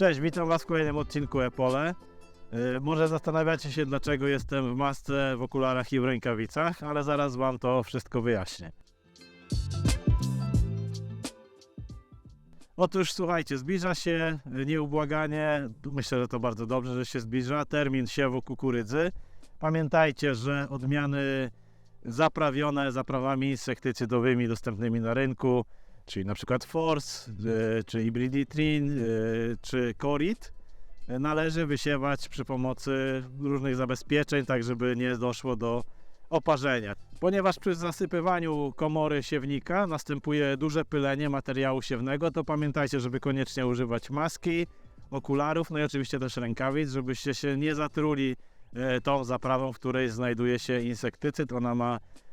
Cześć, witam Was w kolejnym odcinku Epole. Yy, Może zastanawiacie się, dlaczego jestem w masce, w okularach i w rękawicach, ale zaraz Wam to wszystko wyjaśnię. Otóż słuchajcie, zbliża się yy, nieubłaganie, myślę, że to bardzo dobrze, że się zbliża, termin siewu kukurydzy. Pamiętajcie, że odmiany zaprawione zaprawami insektycydowymi dostępnymi na rynku, czyli na przykład Force, yy, czy Hybriditrin, yy, czy Corit, yy, należy wysiewać przy pomocy różnych zabezpieczeń, tak żeby nie doszło do oparzenia. Ponieważ przy zasypywaniu komory siewnika następuje duże pylenie materiału siewnego, to pamiętajcie, żeby koniecznie używać maski, okularów, no i oczywiście też rękawic, żebyście się nie zatruli e, tą zaprawą, w której znajduje się insektycyd. Ona ma e,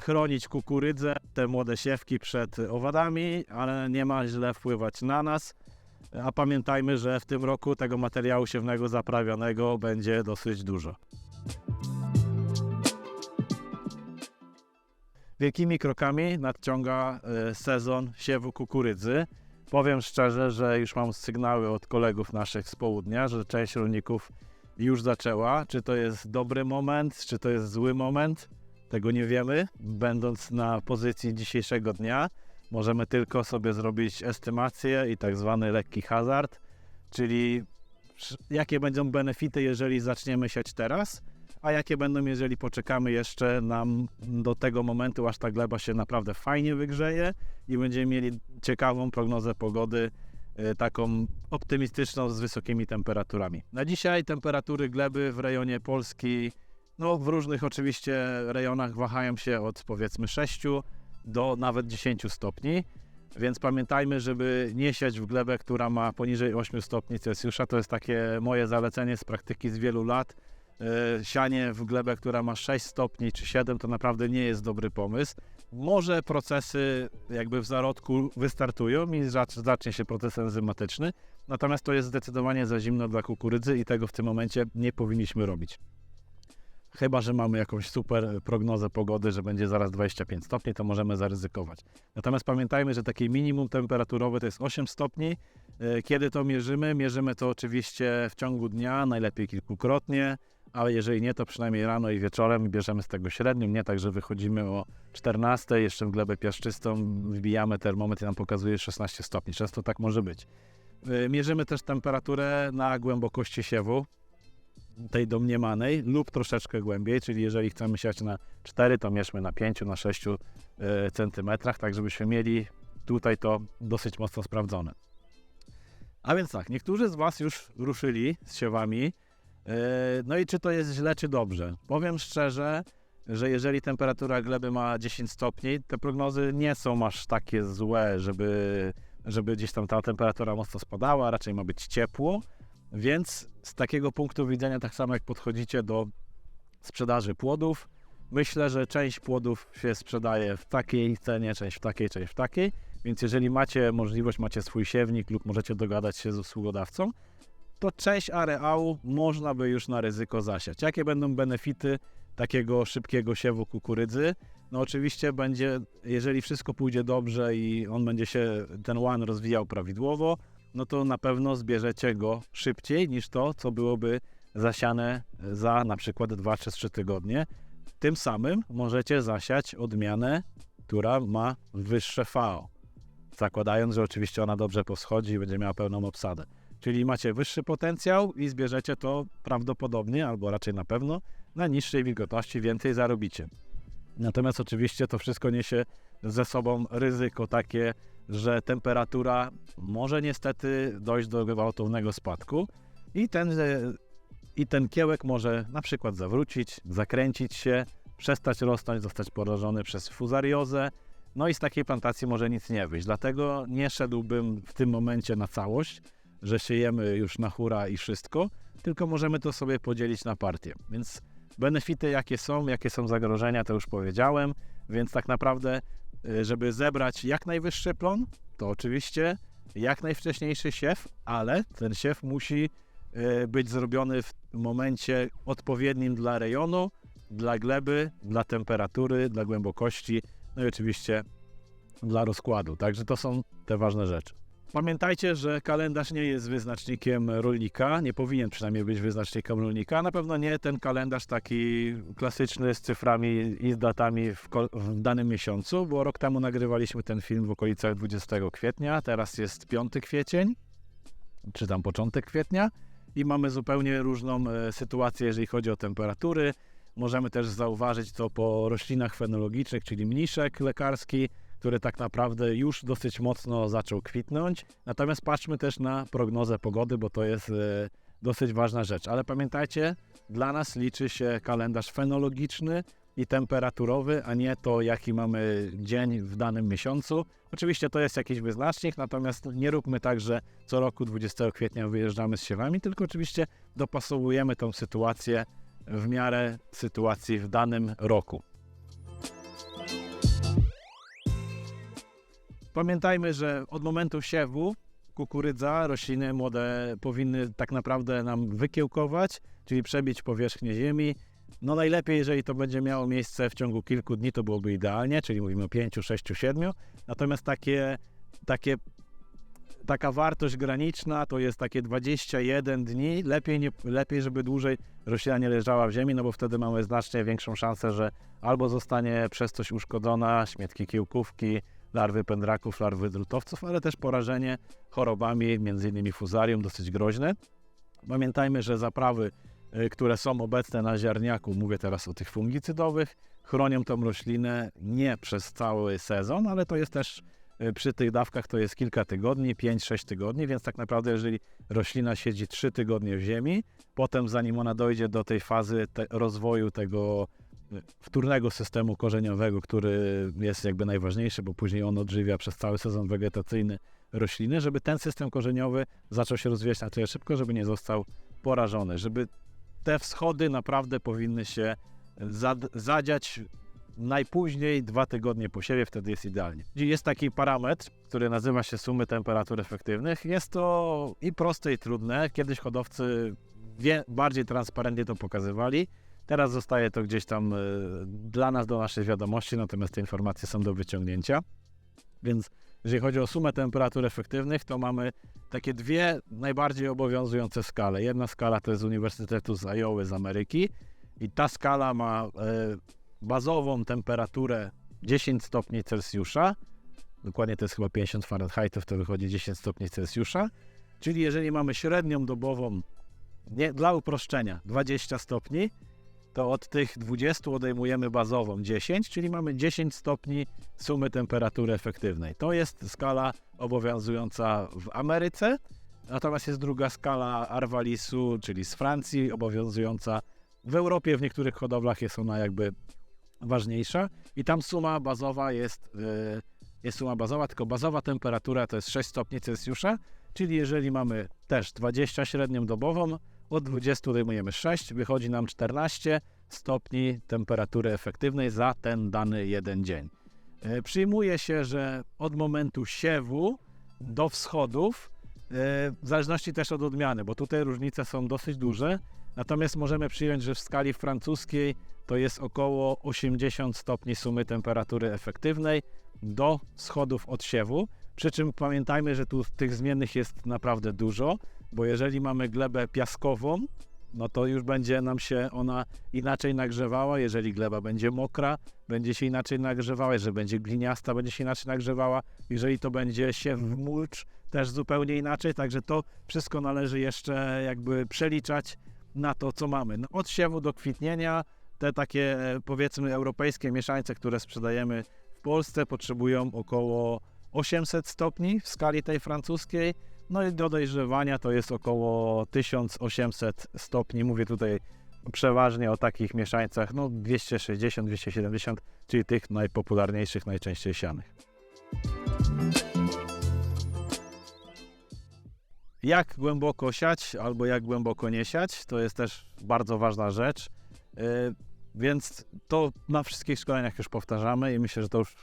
chronić kukurydzę, te młode siewki przed owadami, ale nie ma źle wpływać na nas. A pamiętajmy, że w tym roku tego materiału siewnego zaprawionego będzie dosyć dużo. Wielkimi krokami nadciąga e, sezon siewu kukurydzy. Powiem szczerze, że już mam sygnały od kolegów naszych z południa, że część rolników już zaczęła. Czy to jest dobry moment, czy to jest zły moment, tego nie wiemy. Będąc na pozycji dzisiejszego dnia, możemy tylko sobie zrobić estymację i tak zwany lekki hazard, czyli jakie będą benefity, jeżeli zaczniemy siać teraz, a jakie będą, jeżeli poczekamy jeszcze nam do tego momentu, aż ta gleba się naprawdę fajnie wygrzeje i będziemy mieli ciekawą prognozę pogody, e, taką optymistyczną z wysokimi temperaturami. Na dzisiaj temperatury gleby w rejonie Polski, no w różnych oczywiście rejonach wahają się od powiedzmy 6 do nawet 10 stopni. Więc pamiętajmy, żeby nie siać w glebę, która ma poniżej 8 stopni Celsjusza. To jest takie moje zalecenie z praktyki z wielu lat. E, Sianie w glebę, która ma 6 stopni czy 7, to naprawdę nie jest dobry pomysł. Może procesy jakby w zarodku wystartują i zac- zacznie się proces enzymatyczny, natomiast to jest zdecydowanie za zimno dla kukurydzy i tego w tym momencie nie powinniśmy robić. Chyba, że mamy jakąś super prognozę pogody, że będzie zaraz 25 stopni, to możemy zaryzykować. Natomiast pamiętajmy, że takie minimum temperaturowe to jest 8 stopni. E, Kiedy to mierzymy? Mierzymy to oczywiście w ciągu dnia, najlepiej kilkukrotnie, ale jeżeli nie, to przynajmniej rano i wieczorem bierzemy z tego średnią, nie tak, że wychodzimy o 14, jeszcze w glebę piaszczystą, wbijamy termometr i nam pokazuje 16 stopni. Często tak może być. E, Mierzymy też temperaturę na głębokości siewu, tej domniemanej lub troszeczkę głębiej, czyli jeżeli chcemy siać na 4, to mierzmy na 5, na 6 e, centymetrach, tak żebyśmy mieli tutaj to dosyć mocno sprawdzone. A więc tak, niektórzy z Was już ruszyli z siewami. E, No i czy to jest źle, czy dobrze? Powiem szczerze, że jeżeli temperatura gleby ma 10 stopni, te prognozy nie są aż takie złe, żeby, żeby gdzieś tam ta temperatura mocno spadała, raczej ma być ciepło. Więc z takiego punktu widzenia, tak samo jak podchodzicie do sprzedaży płodów, myślę, że część płodów się sprzedaje w takiej cenie, część w takiej, część w takiej. Więc jeżeli macie możliwość, macie swój siewnik lub możecie dogadać się z usługodawcą, to część areału można by już na ryzyko zasiać. Jakie będą benefity takiego szybkiego siewu kukurydzy? No oczywiście będzie, jeżeli wszystko pójdzie dobrze i on będzie się, ten łan rozwijał prawidłowo, no to na pewno zbierzecie go szybciej niż to, co byłoby zasiane za na przykład 2 czy 3 tygodnie. Tym samym możecie zasiać odmianę, która ma wyższe FAO, zakładając, że oczywiście ona dobrze poschodzi i będzie miała pełną obsadę. Czyli macie wyższy potencjał i zbierzecie to prawdopodobnie, albo raczej na pewno, na niższej wilgotności więcej zarobicie. Natomiast oczywiście to wszystko niesie ze sobą ryzyko takie, że temperatura może niestety dojść do gwałtownego spadku i ten, i ten kiełek może na przykład zawrócić, zakręcić się, przestać rosnąć, zostać porażony przez fuzariozę, no i z takiej plantacji może nic nie wyjść. Dlatego nie szedłbym w tym momencie na całość, że siejemy już na hura i wszystko, tylko możemy to sobie podzielić na partie. Więc benefity jakie są, jakie są zagrożenia, to już powiedziałem, więc tak naprawdę żeby zebrać jak najwyższy plon, to oczywiście jak najwcześniejszy siew, ale ten siew musi y, być zrobiony w momencie odpowiednim dla rejonu, dla gleby, dla temperatury, dla głębokości, no i oczywiście dla rozkładu. Także to są te ważne rzeczy. Pamiętajcie, że kalendarz nie jest wyznacznikiem rolnika, nie powinien przynajmniej być wyznacznikiem rolnika. Na pewno nie ten kalendarz taki klasyczny z cyframi i z datami w, w danym miesiącu, bo rok temu nagrywaliśmy ten film w okolicach 20 kwietnia, teraz jest 5 kwiecień, czy tam początek kwietnia i mamy zupełnie różną e, sytuację, jeżeli chodzi o temperatury. Możemy też zauważyć to po roślinach fenologicznych, czyli mniszek lekarski, który tak naprawdę już dosyć mocno zaczął kwitnąć. Natomiast patrzmy też na prognozę pogody, bo to jest e, dosyć ważna rzecz. Ale pamiętajcie, dla nas liczy się kalendarz fenologiczny i temperaturowy, a nie to, jaki mamy dzień w danym miesiącu. Oczywiście to jest jakiś wyznacznik, natomiast nie róbmy tak, że co roku 20 kwietnia wyjeżdżamy z siewami, tylko oczywiście dopasowujemy tą sytuację w miarę sytuacji w danym roku. Pamiętajmy, że od momentu siewu kukurydza, rośliny młode powinny tak naprawdę nam wykiełkować, czyli przebić powierzchnię ziemi. No najlepiej, jeżeli to będzie miało miejsce w ciągu kilku dni, to byłoby idealnie, czyli mówimy o 5, 6, 7. Natomiast takie, takie, taka wartość graniczna to jest takie 21 dni. Lepiej, nie, lepiej, żeby dłużej roślina nie leżała w ziemi, no bo wtedy mamy znacznie większą szansę, że albo zostanie przez coś uszkodzona, śmietki kiełkówki, larwy pędraków, larwy drutowców, ale też porażenie chorobami, m.in. fuzarium, dosyć groźne. Pamiętajmy, że zaprawy, y, które są obecne na ziarniaku, mówię teraz o tych fungicydowych, chronią tą roślinę nie przez cały sezon, ale to jest też y, przy tych dawkach to jest kilka tygodni, 5-6 tygodni, więc tak naprawdę jeżeli roślina siedzi 3 tygodnie w ziemi, potem zanim ona dojdzie do tej fazy te rozwoju tego wtórnego systemu korzeniowego, który jest jakby najważniejszy, bo później on odżywia przez cały sezon wegetacyjny rośliny, żeby ten system korzeniowy zaczął się rozwijać na tyle szybko, żeby nie został porażony, żeby te wschody naprawdę powinny się zad- zadziać najpóźniej dwa tygodnie po siewie, wtedy jest idealnie. Jest taki parametr, który nazywa się sumy temperatur efektywnych. Jest to i proste, i trudne. Kiedyś hodowcy bardziej transparentnie to pokazywali. Teraz zostaje to gdzieś tam y, dla nas, do naszej wiadomości, natomiast te informacje są do wyciągnięcia. Więc jeżeli chodzi o sumę temperatur efektywnych, to mamy takie dwie najbardziej obowiązujące skale. Jedna skala to jest z Uniwersytetu z Iowa z Ameryki i ta skala ma e, bazową temperaturę 10 stopni Celsjusza, dokładnie to jest chyba 50 Fahrenheitów, to wychodzi 10 stopni Celsjusza, czyli jeżeli mamy średnią dobową, nie, dla uproszczenia, 20 stopni, to od tych 20 odejmujemy bazową 10, czyli mamy 10 stopni sumy temperatury efektywnej. To jest skala obowiązująca w Ameryce, natomiast jest druga skala Arvalisu, czyli z Francji, obowiązująca w Europie. W niektórych hodowlach jest ona jakby ważniejsza i tam suma bazowa jest, yy, jest suma bazowa, tylko bazowa temperatura to jest 6 stopni Celsjusza, czyli jeżeli mamy też 20 średnią dobową, od 20 odejmujemy 6, wychodzi nam 14 stopni temperatury efektywnej za ten dany jeden dzień. E, Przyjmuje się, że od momentu siewu do wschodów, e, w zależności też od odmiany, bo tutaj różnice są dosyć duże, natomiast możemy przyjąć, że w skali francuskiej to jest około 80 stopni sumy temperatury efektywnej do wschodów od siewu. Przy czym pamiętajmy, że tu tych zmiennych jest naprawdę dużo, bo jeżeli mamy glebę piaskową, no to już będzie nam się ona inaczej nagrzewała. Jeżeli gleba będzie mokra, będzie się inaczej nagrzewała. Jeżeli będzie gliniasta, będzie się inaczej nagrzewała. Jeżeli to będzie siew w mulcz, też zupełnie inaczej. Także to wszystko należy jeszcze jakby przeliczać na to, co mamy. No, od siewu do kwitnienia te takie e, powiedzmy europejskie mieszańce, które sprzedajemy w Polsce potrzebują około 800 stopni w skali tej francuskiej. No i do dojrzewania to jest około 1800 stopni. Mówię tutaj przeważnie o takich mieszańcach, no 260, 270, czyli tych najpopularniejszych, najczęściej sianych. Jak głęboko siać albo jak głęboko nie siać, to jest też bardzo ważna rzecz. Yy, Więc to na wszystkich szkoleniach już powtarzamy i myślę, że to już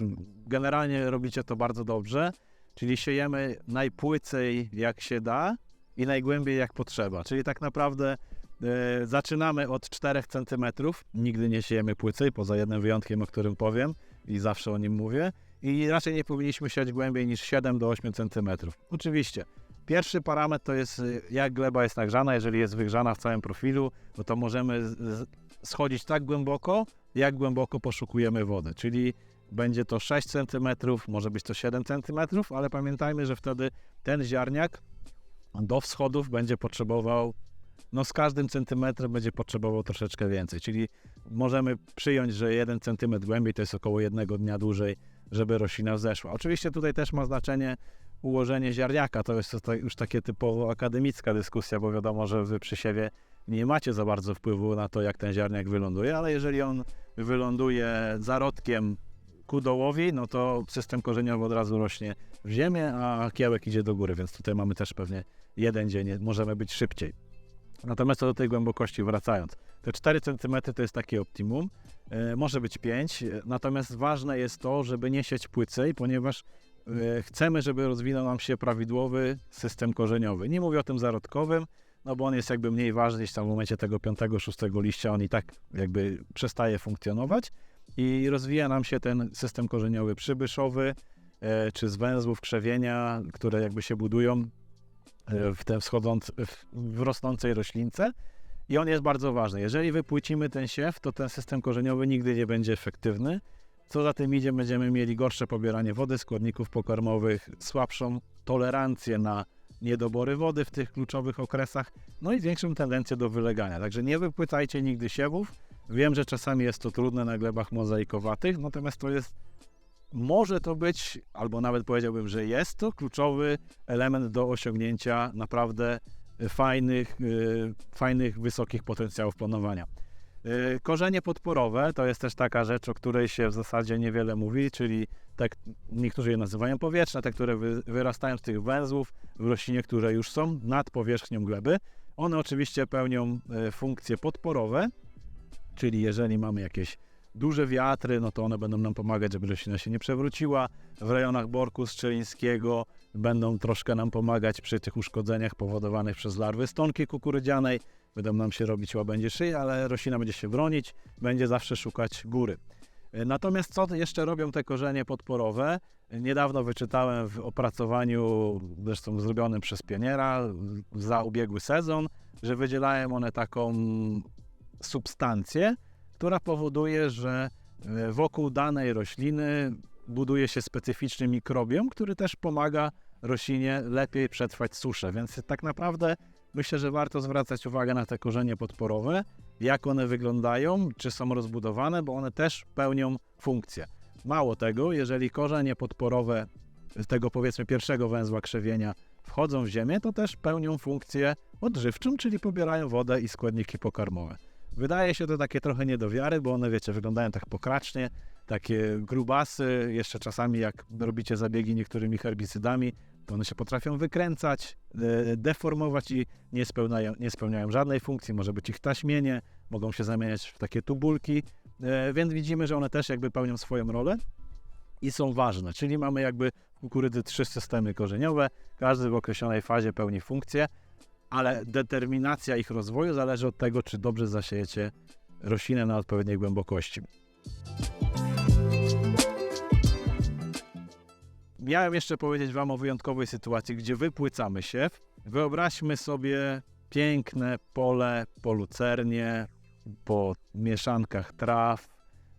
generalnie robicie to bardzo dobrze. Czyli siejemy najpłycej jak się da i najgłębiej jak potrzeba. Czyli tak naprawdę e, zaczynamy od 4 cm. Nigdy nie siejemy płycej, poza jednym wyjątkiem, o którym powiem i zawsze o nim mówię. i raczej nie powinniśmy siać głębiej niż 7 do 8 cm. Oczywiście, pierwszy parametr to jest y, jak gleba jest nagrzana. Jeżeli jest wygrzana w całym profilu, no to możemy schodzić tak głęboko, jak głęboko poszukujemy wody, czyli będzie to 6 cm, może być to 7 cm, ale pamiętajmy, że wtedy ten ziarniak do wschodów będzie potrzebował, no z każdym centymetrem będzie potrzebował troszeczkę więcej, czyli możemy przyjąć, że 1 cm głębiej to jest około jednego dnia dłużej, żeby roślina wzeszła. Oczywiście tutaj też ma znaczenie ułożenie ziarniaka, to jest już takie typowo akademicka dyskusja, bo wiadomo, że wy przy siewie nie macie za bardzo wpływu na to, jak ten ziarniak wyląduje, ale jeżeli on wyląduje zarodkiem ku dołowi, no to system korzeniowy od razu rośnie w ziemię, a kiełek idzie do góry, więc tutaj mamy też pewnie jeden dzień, możemy być szybciej. Natomiast do tej głębokości wracając, te 4 cm to jest takie optimum, e, może być 5, e, natomiast ważne jest to, żeby nie sieć płycej, ponieważ e, chcemy, żeby rozwinął nam się prawidłowy system korzeniowy. Nie mówię o tym zarodkowym, no bo on jest jakby mniej ważny, jeśli tam w momencie tego 5-6 liścia on i tak jakby przestaje funkcjonować i rozwija nam się ten system korzeniowy przybyszowy, e, czy z węzłów krzewienia, które jakby się budują e, w, te wschodząc, w rosnącej roślince i on jest bardzo ważny. Jeżeli wypłycimy ten siew, to ten system korzeniowy nigdy nie będzie efektywny. Co za tym idzie, będziemy mieli gorsze pobieranie wody, składników pokarmowych, słabszą tolerancję na niedobory wody w tych kluczowych okresach, no i większą tendencję do wylegania. Także nie wypłycajcie nigdy siewów. Wiem, że czasami jest to trudne na glebach mozaikowatych, natomiast to jest, może to być, albo nawet powiedziałbym, że jest to kluczowy element do osiągnięcia naprawdę fajnych, y, fajnych wysokich potencjałów planowania. Y, Korzenie podporowe to jest też taka rzecz, o której się w zasadzie niewiele mówi, czyli tak niektórzy je nazywają powietrzne, te, które wy, wyrastają z tych węzłów w roślinie, które już są nad powierzchnią gleby. One oczywiście pełnią e, funkcje podporowe, czyli jeżeli mamy jakieś duże wiatry, no to one będą nam pomagać, żeby roślina się nie przewróciła. W rejonach borku strzelińskiego będą troszkę nam pomagać przy tych uszkodzeniach powodowanych przez larwy stonki kukurydzianej. Będą nam się robić łabędzie szyi, ale roślina będzie się bronić, będzie zawsze szukać góry. Natomiast co jeszcze robią te korzenie podporowe? Niedawno wyczytałem w opracowaniu, zresztą zrobionym przez pioniera za ubiegły sezon, że wydzielają one taką substancję, która powoduje, że e, wokół danej rośliny buduje się specyficzny mikrobiom, który też pomaga roślinie lepiej przetrwać suszę. Więc tak naprawdę myślę, że warto zwracać uwagę na te korzenie podporowe, jak one wyglądają, czy są rozbudowane, bo one też pełnią funkcję. Mało tego, jeżeli korzenie podporowe tego powiedzmy pierwszego węzła krzewienia wchodzą w ziemię, to też pełnią funkcję odżywczą, czyli pobierają wodę i składniki pokarmowe. Wydaje się to takie trochę niedowiary, bo one, wiecie, wyglądają tak pokracznie, takie grubasy, jeszcze czasami jak robicie zabiegi niektórymi herbicydami, to one się potrafią wykręcać, e, deformować i nie spełniają, nie spełniają żadnej funkcji. Może być ich taśmienie, mogą się zamieniać w takie tubulki, e, więc widzimy, że one też jakby pełnią swoją rolę i są ważne. Czyli mamy jakby kukurydzy trzy systemy korzeniowe, każdy w określonej fazie pełni funkcję, ale determinacja ich rozwoju zależy od tego, czy dobrze zasiejecie roślinę na odpowiedniej głębokości. Miałem jeszcze powiedzieć Wam o wyjątkowej sytuacji, gdzie wypłycamy się. Wyobraźmy sobie piękne pole po lucernie, po mieszankach traw,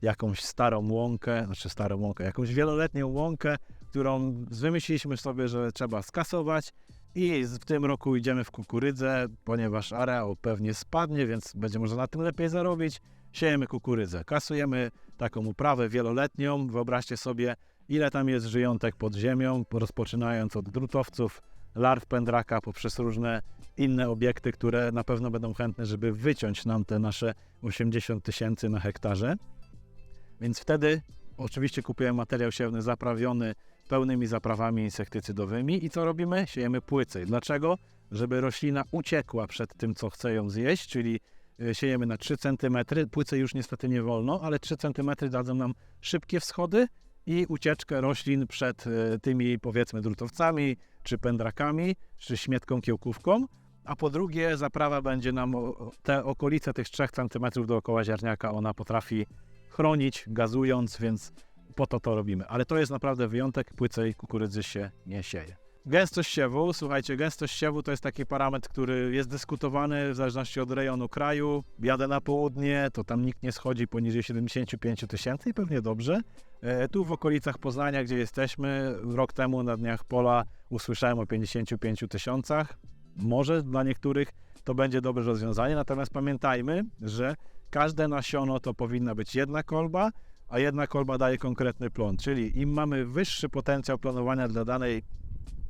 jakąś starą łąkę, znaczy starą łąkę, jakąś wieloletnią łąkę, którą wymyśliliśmy sobie, że trzeba skasować i w tym roku idziemy w kukurydzę, ponieważ areał pewnie spadnie, więc będzie można na tym lepiej zarobić. Siejemy kukurydzę, kasujemy taką uprawę wieloletnią. Wyobraźcie sobie, ile tam jest żyjątek pod ziemią, rozpoczynając od drutowców, larw pędraka, poprzez różne inne obiekty, które na pewno będą chętne, żeby wyciąć nam te nasze 80 tysięcy na hektarze. Więc wtedy oczywiście kupujemy materiał siewny zaprawiony pełnymi zaprawami insektycydowymi i co robimy? Siejemy płycej. Dlaczego? Żeby roślina uciekła przed tym, co chce ją zjeść, czyli y, siejemy na 3 cm. Płyce już niestety nie wolno, ale 3 cm dadzą nam szybkie wschody i ucieczkę roślin przed y, tymi powiedzmy drutowcami, czy pędrakami, czy śmietką kiełkówką. A po drugie, zaprawa będzie nam te okolice tych 3 cm dookoła ziarniaka, ona potrafi chronić, gazując, więc po to to robimy. Ale to jest naprawdę wyjątek, płycej kukurydzy się nie sieje. Gęstość siewu, słuchajcie, gęstość siewu to jest taki parametr, który jest dyskutowany w zależności od rejonu kraju. Jadę na południe, to tam nikt nie schodzi poniżej 75 tysięcy i pewnie dobrze. E, Tu w okolicach Poznania, gdzie jesteśmy, rok temu na Dniach Pola usłyszałem o 55 tysiącach. Może dla niektórych to będzie dobre rozwiązanie, natomiast pamiętajmy, że każde nasiono to powinna być jedna kolba, a jedna kolba daje konkretny plon, czyli im mamy wyższy potencjał planowania dla danej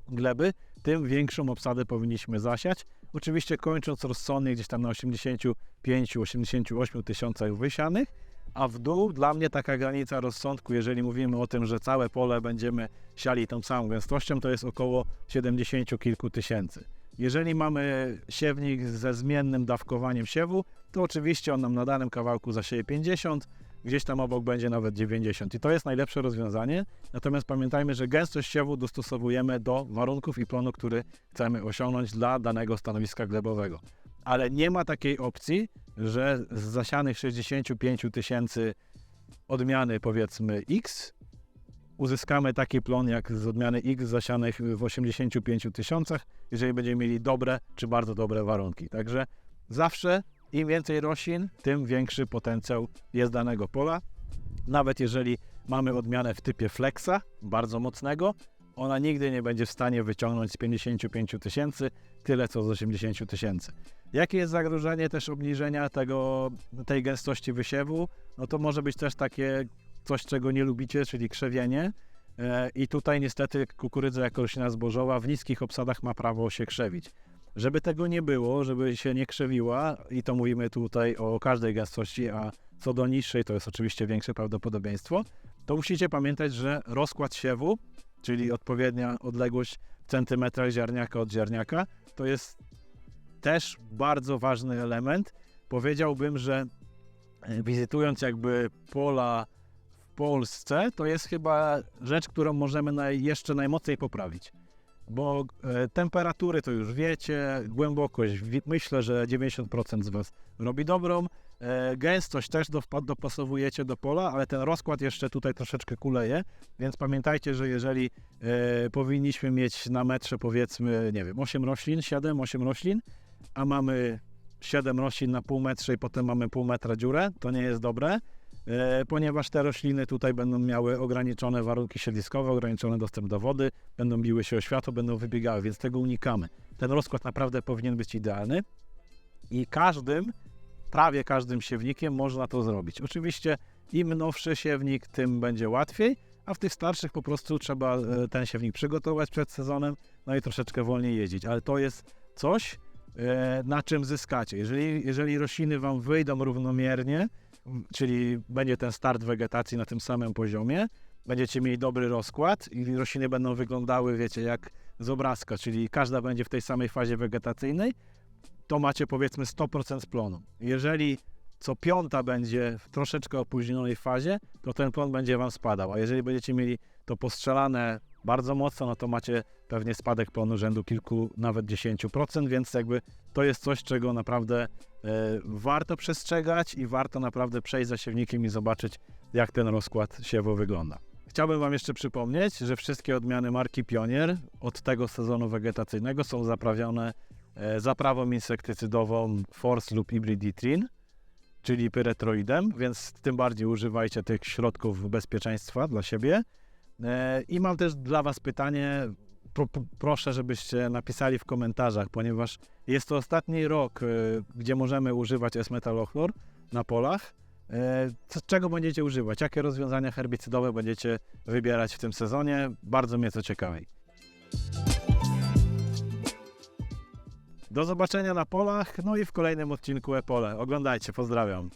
gleby, tym większą obsadę powinniśmy zasiać. Oczywiście kończąc rozsądnie gdzieś tam na 85-88 tysiącach wysianych, a w dół dla mnie taka granica rozsądku, jeżeli mówimy o tym, że całe pole będziemy siali tą samą gęstością, to jest około 70 kilku tysięcy. Jeżeli mamy siewnik ze zmiennym dawkowaniem siewu, to oczywiście on nam na danym kawałku zasieje 50, gdzieś tam obok będzie nawet 90 i to jest najlepsze rozwiązanie. Natomiast pamiętajmy, że gęstość siewu dostosowujemy do warunków i plonu, który chcemy osiągnąć dla danego stanowiska glebowego. Ale nie ma takiej opcji, że z zasianych 65 tysięcy odmiany powiedzmy X uzyskamy taki plon jak z odmiany X zasianych w 85 tysiącach, jeżeli będziemy mieli dobre czy bardzo dobre warunki. Także zawsze im więcej roślin, tym większy potencjał jest danego pola. Nawet jeżeli mamy odmianę w typie flexa, bardzo mocnego, ona nigdy nie będzie w stanie wyciągnąć z 55 tysięcy tyle co z 80 tysięcy. Jakie jest zagrożenie też obniżenia tego, tej gęstości wysiewu? No to może być też takie coś, czego nie lubicie, czyli krzewienie. E, I tutaj niestety kukurydza jako roślina zbożowa w niskich obsadach ma prawo się krzewić. Żeby tego nie było, żeby się nie krzewiła, i to mówimy tutaj o każdej gęstości, a co do niższej to jest oczywiście większe prawdopodobieństwo, to musicie pamiętać, że rozkład siewu, czyli odpowiednia odległość w centymetrach ziarniaka od ziarniaka, to jest też bardzo ważny element. Powiedziałbym, że e, wizytując jakby pola w Polsce, to jest chyba rzecz, którą możemy jeszcze najmocniej poprawić. Bo e, temperatury to już wiecie, głębokość myślę, że 90% z Was robi dobrą. E, gęstość też do, dopasowujecie do pola, ale ten rozkład jeszcze tutaj troszeczkę kuleje, więc pamiętajcie, że jeżeli e, powinniśmy mieć na metrze powiedzmy, nie wiem, 8 roślin, 7, 8 roślin, a mamy 7 roślin na pół metrze i potem mamy pół metra dziurę, to nie jest dobre, ponieważ te rośliny tutaj będą miały ograniczone warunki siedliskowe, ograniczony dostęp do wody, będą biły się o światło, będą wybiegały, więc tego unikamy. Ten rozkład naprawdę powinien być idealny i każdym, prawie każdym siewnikiem można to zrobić. Oczywiście im nowszy siewnik, tym będzie łatwiej, a w tych starszych po prostu trzeba e, ten siewnik przygotować przed sezonem, no i troszeczkę wolniej jeździć, ale to jest coś, e, na czym zyskacie. Jeżeli, jeżeli rośliny Wam wyjdą równomiernie, czyli będzie ten start wegetacji na tym samym poziomie, będziecie mieli dobry rozkład i rośliny będą wyglądały, wiecie, jak z obrazka, czyli każda będzie w tej samej fazie wegetacyjnej, to macie powiedzmy 100% plonu. Jeżeli co piąta będzie w troszeczkę opóźnionej fazie, to ten plon będzie Wam spadał, a jeżeli będziecie mieli to postrzelane bardzo mocno, no to macie pewnie spadek plonu rzędu kilku, nawet 10%, więc jakby to jest coś, czego naprawdę e, warto przestrzegać i warto naprawdę przejść za siewnikiem i zobaczyć, jak ten rozkład siewu wygląda. Chciałbym Wam jeszcze przypomnieć, że wszystkie odmiany marki Pionier od tego sezonu wegetacyjnego są zaprawione e, zaprawą insektycydową Force lub Ibriditrin, czyli pyretroidem, więc tym bardziej używajcie tych środków bezpieczeństwa dla siebie. E, I mam też dla Was pytanie. Pro, pro- proszę, żebyście napisali w komentarzach, ponieważ jest to ostatni rok, e, gdzie możemy używać S-metalochlor na polach. E, Czego będziecie używać? Jakie rozwiązania herbicydowe będziecie wybierać w tym sezonie? Bardzo mnie to ciekawi. Do zobaczenia na polach, no i w kolejnym odcinku E-Pole. Oglądajcie, pozdrawiam.